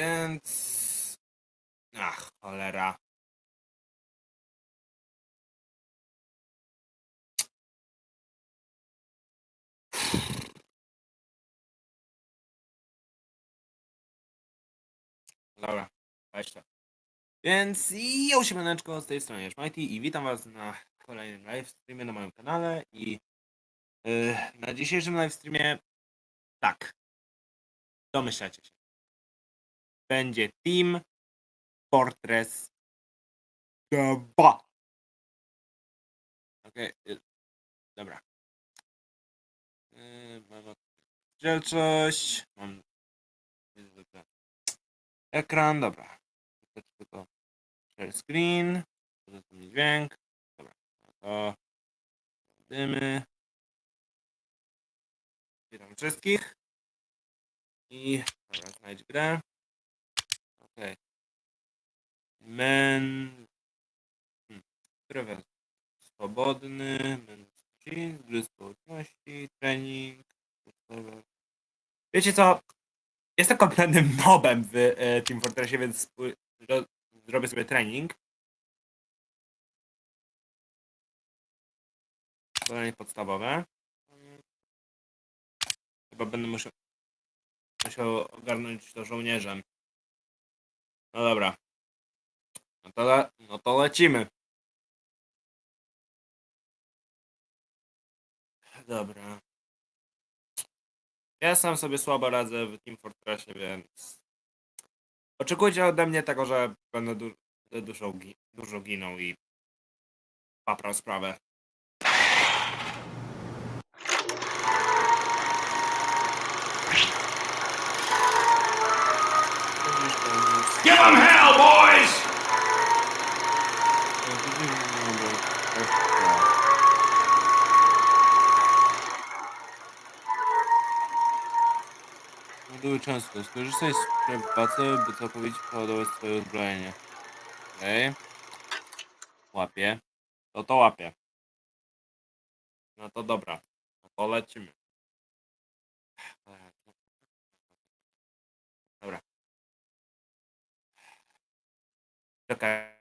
Więc... Ach, cholera. Dobra, to. Więc jo, siemaneczko, z tej strony Szmajty i witam was na kolejnym live streamie na moim kanale i yy, na dzisiejszym live streamie tak, domyślacie się. Będzie Team Fortress 2. Okej, y, dobra. Mam rozdzielczość, mam zwykle ekran, dobra. To share screen, pozytywny dźwięk, dobra. To dymy. Witam wszystkich. I dobra, znajdź grę. Okej. Men. Hmm. Trywer swobodny. Męski, gry społeczności, trening. Wiecie co? Jestem kompletnym nobem w e, Team Fortressie, więc zrobię sobie trening. Zadanie podstawowe. Chyba będę musiał, musiał ogarnąć to żołnierzem. No dobra. No to, le- no to lecimy. Dobra. Ja sam sobie słabo radzę w Team Fortressie, więc oczekujcie ode mnie tego, że będę du dużo, gi dużo ginął i paprał sprawę. Give them hell, boys! Były często. Skorzystaj z przepacy, by całkowicie przeładować swoje uzbrojenie. Okej. Łapie. To to łapie. No to dobra. No to lecimy. Dobra. Czekaj.